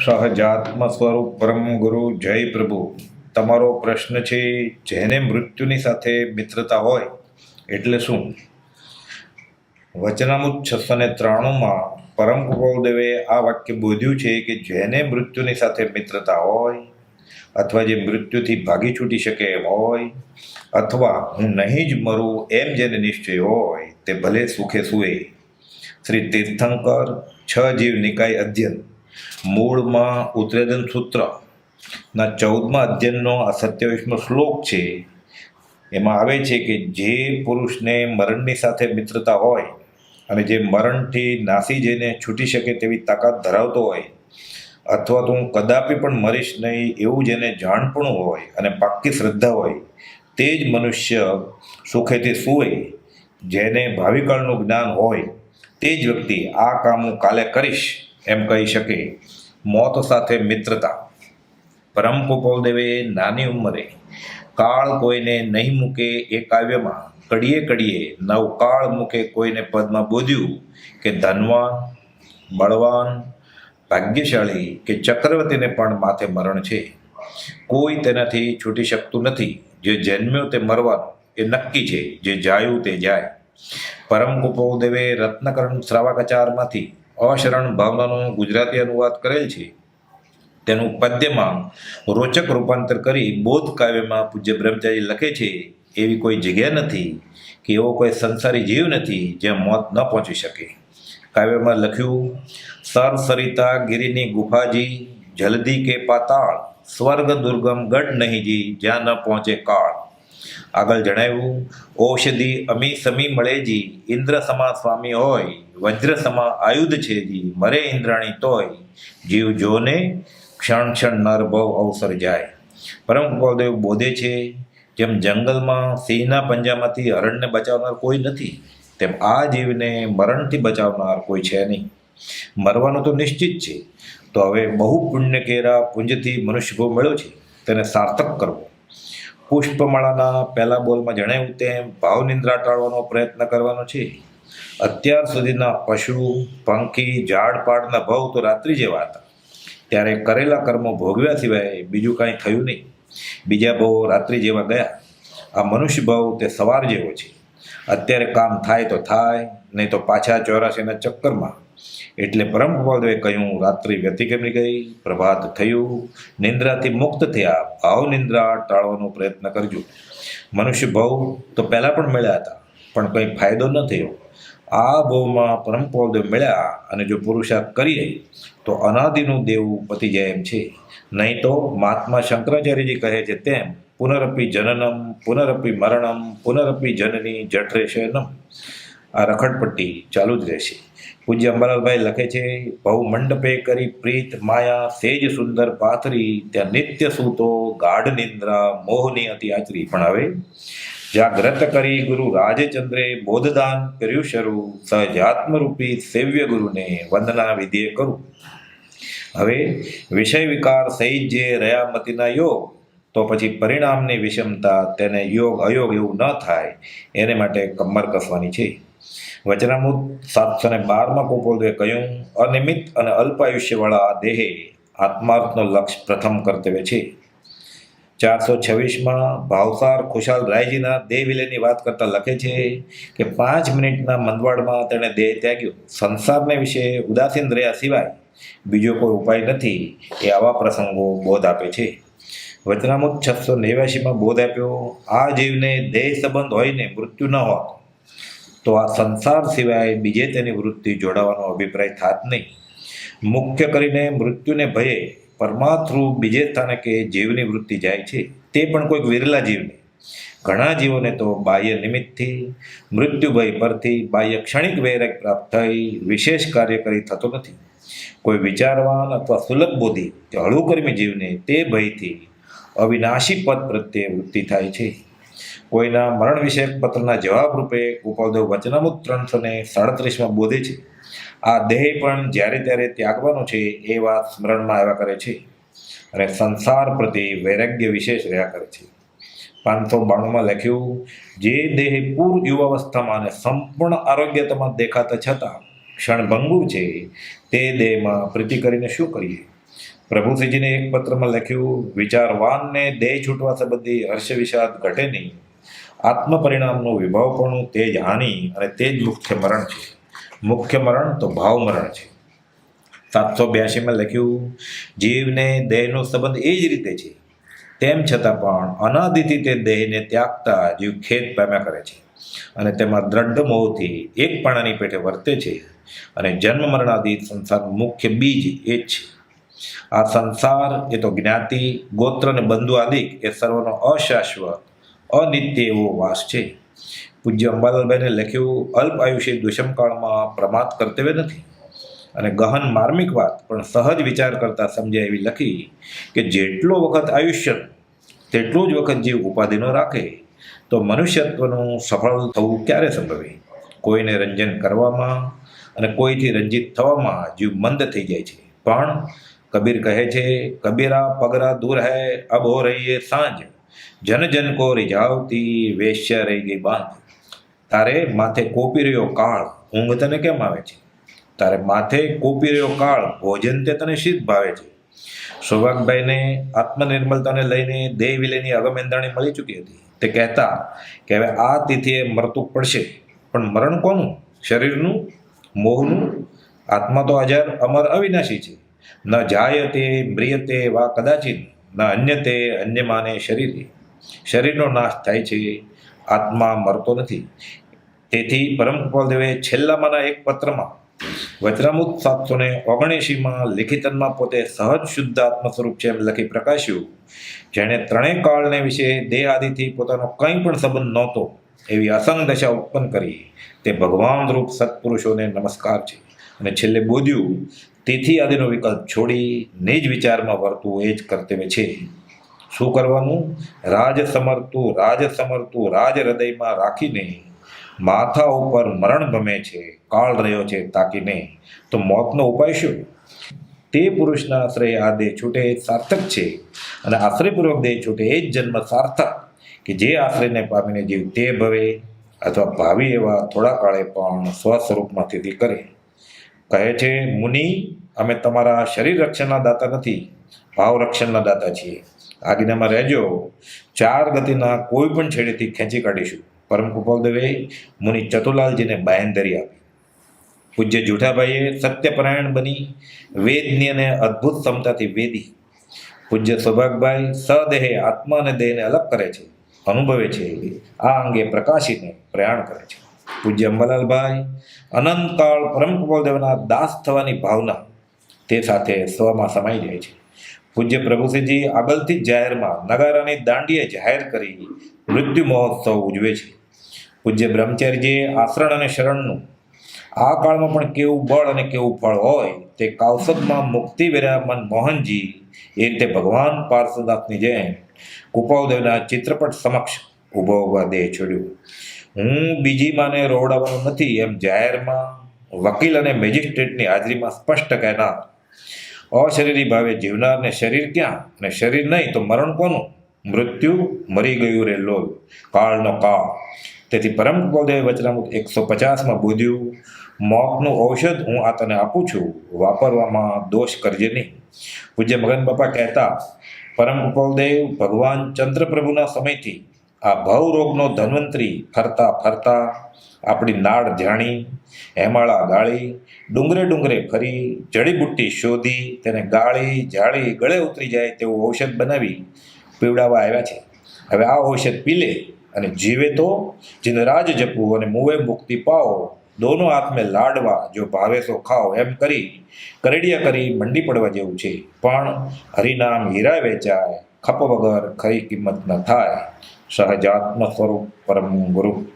સહજાત્મ સ્વરૂપ પરમ ગુરુ જય પ્રભુ. તમારો પ્રશ્ન છે, જેને મૃત્યુની સાથે મિત્રતા હોય, એટલે શું? વચનામૃત છસો ને ત્રાણુંમાં પરમ ગુરુદેવે આ વાક્ય બોધ્યું છે કે જેને મૃત્યુની સાથે મિત્રતા હોય, અથવા જે મૃત્યુથી ભાગી છૂટી શકે એમ હોય, અથવા હું નહીં જ મરું એમ જેને નિશ્ચય હોય, તે ભલે સુખે સુએ. શ્રી તીર્થંકર, છ જીવ નિકાય અધ્યયન. મૂળમાં ઉત્તરેદન સૂત્રના ચૌદમા અધ્યયનનો આ સત્યાવીસમો શ્લોક છે. એમાં આવે છે કે જે પુરુષને મરણની સાથે મિત્રતા હોય અને જે મરણથી નાસી જઈને છૂટી શકે તેવી તાકાત ધરાવતો હોય, અથવા તો હું કદાપી પણ મરીશ નહીં એવું જેને જાણપણું હોય અને પાક્કી શ્રદ્ધા હોય, તે જ મનુષ્ય સુખેથી સૂવે, જેને ભાવિકાળનું જ્ઞાન હોય, તે જ વ્યક્તિ આ કામ હું કાલે કરીશ. એમ કહી શકે, મોત સાથે મિત્રતા. પરમ ગોપાલદેવે નાની ઉંમરે કાળ કોઈને નહીં મૂકે એ કાવ્યમાં કડીએ કડીએ નવ કાળ મૂકે કોઈને પદમાં બોધ્યું કે ધનવાન, બળવાન, ભાગ્યશાળી કે ચક્રવર્તીને પણ માથે મરણ છે. કોઈ તેનાથી છૂટી શકતું નથી. જે જન્મ્યો તે મરવાનું, એ નક્કી છે. જે જાયું તે જાય. પરમ ગોપાલદેવે રત્નકરણ શ્રાવકાચારમાંથી અશરણ ભાવનાનો ગુજરાતી અનુવાદ કરેલ છે. તેનું પદ્યમાં રોચક રૂપાંતર કરી બોધ કાવ્યમાં પૂજ્ય બ્રહ્મચારી લખે છે. એવી કોઈ જગ્યા નથી કે એવો કોઈ સંસારી જીવ નથી જ્યાં મોત ન પહોંચી શકે. કાવ્યમાં લખ્યું, સર સરિતા ગિરિની ગુફાજી, જલદી કે પાતાળ, સ્વર્ગ દુર્ગમ ગઢ નહીંજી, જ્યાં ન પહોંચે કાળ. આગળ જણાવ્યું, ઔષધિ અમી સમી મળેજી, ઇન્દ્ર સમા સ્વામી હોય વજ્ર સમા આયુધ છે જી, મરે ઇન્દ્રાણી તોય જીવ જોને ક્ષણ ક્ષણ નર ભવ અવસર જાય. પરમ ગોપાલદેવ બોધે છે, જેમ જંગલમાં સિંહના પંજામાંથી હરણને બચાવનાર કોઈ નથી, તેમ આ જીવને મરણથી બચાવનાર કોઈ છે નહીં. મરવાનું તો નિશ્ચિત છે, તો હવે બહુ પુણ્ય કેરા પુંજથી મનુષ્ય ભોગ મળ્યો છે, તેને સાર્થક કરવો. પુષ્પમાળાના પહેલા બોલમાં જણાવ્યું તેમ ભાવ નિંદ્રા ટાળવાનો પ્રયત્ન કરવાનો છે. અત્યાર સુધીના પશુ, પંખી ઝાડ પાડના ભાવ તો રાત્રિ જેવા હતા. ત્યારે કરેલા કર્મો ભોગવ્યા સિવાય બીજું કાંઈ થયું નહીં. બીજા ભાવો રાત્રિ જેવા ગયા. આ મનુષ્ય ભાવ તે સવાર જેવો છે. અત્યારે કામ થાય તો થાય, નહીં તો પાછા ચોરાસીના ચક્કરમાં. એટલે પરમ ગોપાલદેવે કહ્યું, રાત્રિ વ્યતી કેમની ગઈ? પ્રભાત થયું. નિંદ્રાથી મુક્ત થયા. ભાવ નિંદ્રા ટાળવાનો પ્રયત્ન કરજો. મનુષ્ય ભાવ તો પહેલાં પણ મળ્યા હતા, પણ કંઈ ફાયદો ન થયો. આ ભાવમાં પરમ ગોપાલદેવ મળ્યા અને જો પુરુષાર્થ કરીએ તો અનાદિનું દેવું પતી જાય એમ છે. નહીં તો મહાત્મા શંકરાચાર્યજી કહે છે તેમ, પુનરપી જનનમ, પુનરપી મરણમ, પુનરપી જનની જઠરેશનમ. આ રખડપટ્ટી ચાલુ જ રહેશે. પૂજ્ય અંબાલાલભાઈ લખે છે, બહુ મંડપે કરી પ્રીત માયા, સેજ સુંદર પાથરી, ત્યાં નિત્ય સૂતો ગાઢ નિંદ્રા, મોહની અતિ આચરી. પણ હવે જાગ્રત કરી ગુરુ રાજચંદ્રે બોધદાન કર્યું શરૂ. સહજાત્મરૂપી સેવ્ય ગુરુને વંદના વિધિએ કરું. હવે વિષય વિકાર સહિત જે રહ્યા મતિના યોગ, તો પછી પરિણામની વિષમતા, તેને યોગ અયોગ એવું ન થાય, એને માટે કમર કસવાની છે. વચનામૃત સાતસો ને બારમાં ગોપાલદેવે કહ્યું અનિમિત અને અલ્પાયુષ્યવાળા આ દેહે આત્માર્થનો લક્ષ્ય પ્રથમ કર્તવ્ય છે. ચારસો છવ્વીસમાં ભાવસાર ખુશાલ રાયજીના દેહ વિલયની વાત કરતા લખે છે કે પાંચ મિનિટના મંદવાડમાં તેણે દેહ ત્યાગ્યો. સંસારને વિશે ઉદાસીન રહ્યા સિવાય બીજો કોઈ ઉપાય નથી એ આવા પ્રસંગો બોધ આપે છે. વચનામુત છસો નેવ્યાસીમાં બોધ આપ્યો, આ જીવને દેહ સંબંધ હોયને મૃત્યુ ન હોત, તો આ સંસાર સિવાય બીજે તેની વૃત્તિ જોડાવાનો અભિપ્રાય થાત નહીં. મુખ્ય કરીને મૃત્યુને ભયે પરમાત્રુ બીજે સ્થાને કે જીવની વૃત્તિ જાય છે, તે પણ કોઈક વિરલા જીવની. ઘણા જીવોને તો બાહ્ય નિમિત્તથી મૃત્યુ ભય પરથી બાહ્ય ક્ષણિક વૈરાગ પ્રાપ્ત થઈ વિશેષ કાર્ય કરી થતો નથી. કોઈ વિચારવાન અથવા સુલભ બોધી કે હળુકર્મી જીવને તે ભયથી અવિનાશી પદ પ્રત્યે વૃત્તિ થાય છે. કોઈના મરણ વિષયક પત્રના જવાબ રૂપે ગોપાલદેવ વચનામુત ત્રણસો ને સાડત્રીસમાં બોધે છે. આ દેહ પણ જ્યારે ત્યારે ત્યાગવાનો છે, એ વાત સ્મરણમાં આવ્યા કરે છે. અને સંસાર પ્રત્યે વૈરાગ્ય વિશેષ રહ્યા કરે છે. પાંચસો બાણુંમાં લખ્યું, જે દેહ પૂર યુવાવસ્થામાં અને સંપૂર્ણ આરોગ્યતામાં દેખાતા છતાં ક્ષણભંગુ છે, તે દેહમાં પ્રીતિ કરીને શું કરીએ? પ્રભુસિંહજીને એક પત્રમાં લખ્યું, વિચારવાનને દેહ છૂટવા સંબંધી હર્ષ વિષાદ ઘટે નહીં. આત્મપરિણામનું વિભાવપણું તે જ હાનિ અને તે જ મુખ્ય મરણ છે. મુખ્ય મરણ તો ભાવ મરણ છે. સાતસો બ્યાસીમાં લખ્યું, જીવને દેહનો સંબંધ એ જ રીતે છે. તેમ છતાં પણ અનાદિથી તે દેહને ત્યાગતા જીવ ખેદ પામ્યા કરે છે. અને તેમાં દ્રઢ મોહથી એક પાણાની પેટે વર્તે છે. અને જન્મ મરણાદિ સંસારનું મુખ્ય બીજ એ જ છે. આ સંસાર એ તો જ્ઞાતિ, ગોત્ર અને બંધુ આદિક એ સર્વનો અશાશ્વત, અનિત્ય એવો વાસ છે. પૂજ્ય અંબાલાલભાઈને લખ્યું, અલ્પ આયુષ્ય દુષ્મકાળમાં પ્રમાદ કર્તવ્ય નથી. અને ગહન માર્મિક વાત, પણ સહજ વિચાર કરતા સમજાય એવી લખી કે જેટલો વખત આયુષ્ય, તેટલો જ વખત જીવ ઉપાધિનો રાખે, તો મનુષ્યત્વનું સફળ થવું ક્યારે સંભવે? કોઈને રંજન કરવામાં અને કોઈથી રંજિત થવામાં જીવ મંદ થઈ જાય છે. પણ કબીર કહે છે, કબીરા પગરા દૂર હૈ, અબ હો રહી સાંજ. જન જન કો રિઝાવતી, વેશ્ય રહી ગઈ બાંધ. તારે માથે કોપી રહ્યો કાળ ઊંઘ તને કેમ આવે છે? તારે માથે કોપી રહ્યો કાળ ભોજન તે તને શીત ભાવે છે. સૌભાગભાઈને આત્મનિર્મલતાને લઈને દેહ વિલયની અગમેંદાણી મળી ચૂકી હતી. તે કહેતા કે હવે આ તિથિએ મરતું પડશે. પણ મરણ કોનું? શરીરનું? મોહનું? આત્મા તો અજર અમર અવિનાશી છે. ન જાયતે મ્રિયતે વા કદાચિત, ન અન્યતે માને શરીરે. શરીરનો નાશ થાય છે. આત્મા મરતો નથી. તેથી પરમ કૃપાલદેવે છેલ્લામાંના એક પત્રમાં વજ્રામૃત સાતસો ને ઓગણએંશીમાં લિખિતનમાં પોતે સહજ શુદ્ધ આત્મ સ્વરૂપ છે એમ લખી પ્રકાશ્યું. જેણે ત્રણેય કાળને વિશે દેહ આદિથી પોતાનો કંઈ પણ સંબંધ નહોતો એવી અસંગ દશા ઉત્પન્ન કરી. તે ભગવાન રૂપ સત્પુરુષોને નમસ્કાર છે. અને છેલ્લે બોધ્યું, તેથી આદિનો વિકલ્પ છોડી નિજ વિચારમાં વર્તવું એ જ કર્તવ્ય છે. શું કરવાનું? રાજ સમરતું રાજ સમરતું, રાજ હૃદયમાં રાખીને માથા ઉપર મરણ ગમે છે, કાળ રહ્યો છે તાકીને, તો મોતનો ઉપાય શું? તે પુરુષના આશ્રય આ દેહ છૂટે એ સાર્થક છે. અને આશ્રયપૂર્વક દેહ છૂટે એ જ જન્મ સાર્થક, કે જે આશ્રયને પામીને જીવ તે ભવે અથવા ભાવિ એવા થોડા કાળે પણ સ્વસ્વરૂપમાં સ્થિતિ કરે. કહે છે, મુનિ, અમે તમારા શરીર રક્ષણના દાતા નથી, ભાવ રક્ષણના દાતા છીએ. આજ્ઞામાં રહેજો. ચાર ગતિના કોઈ પણ છેડેથી ખેંચી કાઢીશું. પરમ કૃપાલદેવે મુનિ ચતુલાલજીને બાયંદરી આપી. પૂજ્ય જુઠાભાઈએ સત્યપરાયણ બની વેદની અને અદ્ભુત ક્ષમતાથી વેદી. પૂજ્ય સૌભાગભાઈ સદેહે આત્મા અને દેહને અલગ કરે છે, અનુભવે છે, આ અંગે પ્રકાશીને પ્રયાણ કરે છે. પૂજ્ય અંબાલાલભાઈ, અનંતકાળ પરમ કૃપાલદેવના દાસ થવાની ભાવના તે સાથે સ્વમાં સમાઈ જાય છે. પૂજ્ય પ્રભુસિંહજી આગળથી જાહેરમાં નગારાની દાંડીએ જાહેર કરી મૃત્યુ મહોત્સવ ઉજવે છે. પૂજ્ય બ્રહ્મચારીજીએ આશ્રણ અને શરણનું, આ કાળમાં પણ કેવું બળ અને કેવું ફળ હોય તે કાવસદમાં મુક્તિ વિરામન મોહનજી એ રીતે ભગવાન પાર્શ્વનાથની જેમ કુપાવદેવના ચિત્રપટ સમક્ષ ઊભો ઊભા દેહ છોડ્યું. હું બીજી માને રોવડાવવાનો નથી એમ જાહેરમાં વકીલ અને મેજિસ્ટ્રેટની હાજરીમાં સ્પષ્ટ કહેનાર, અશરીરી ભાવે જીવનારને શરીર ક્યાં અને શરીર નહીં તો મરણ કોનું? મૃત્યુ મરી ગયું રે લોલ, કાળનો કાળ. તેથી પરમ ગોદેવ વચનામૃત એકસો પચાસમાં બોધ્યું મોતનું ઔષધ હું આ તને આપું છું, વાપરવામાં દોષ કરજે નહીં. પૂજ્ય મગન બાપા કહેતા, પરમ કૃપાલદેવ ભગવાન ચંદ્રપ્રભુના સમયથી આ ભવ રોગનો ધન્વંતરી ફરતા ફરતા આપણી નાળ જાણી, હેમાળા ગાળી, ડુંગરે ડુંગરે ફરી જડીબુટ્ટી શોધી, તેને ગાળી જાળી ગળે ઉતરી જાય તેવું ઔષધ બનાવી પીવડાવવા આવ્યા છે. હવે આ ઔષધ પી લે. અને જીવે તો જેને રાજ જપવું અને મુવે મુક્તિ પાઓ. દોનો હાથમે લાડવા, જો ભાવે તો ખાઓ. એમ કરી, કરડિયા કરી મંડી પડવા જેવું છે. પણ હરિનામ હીરા વેચાય. ખપ વગર ખરી કિંમત ન થાય. સહજાત્મ સ્વરૂપ પરમ ગુરુ.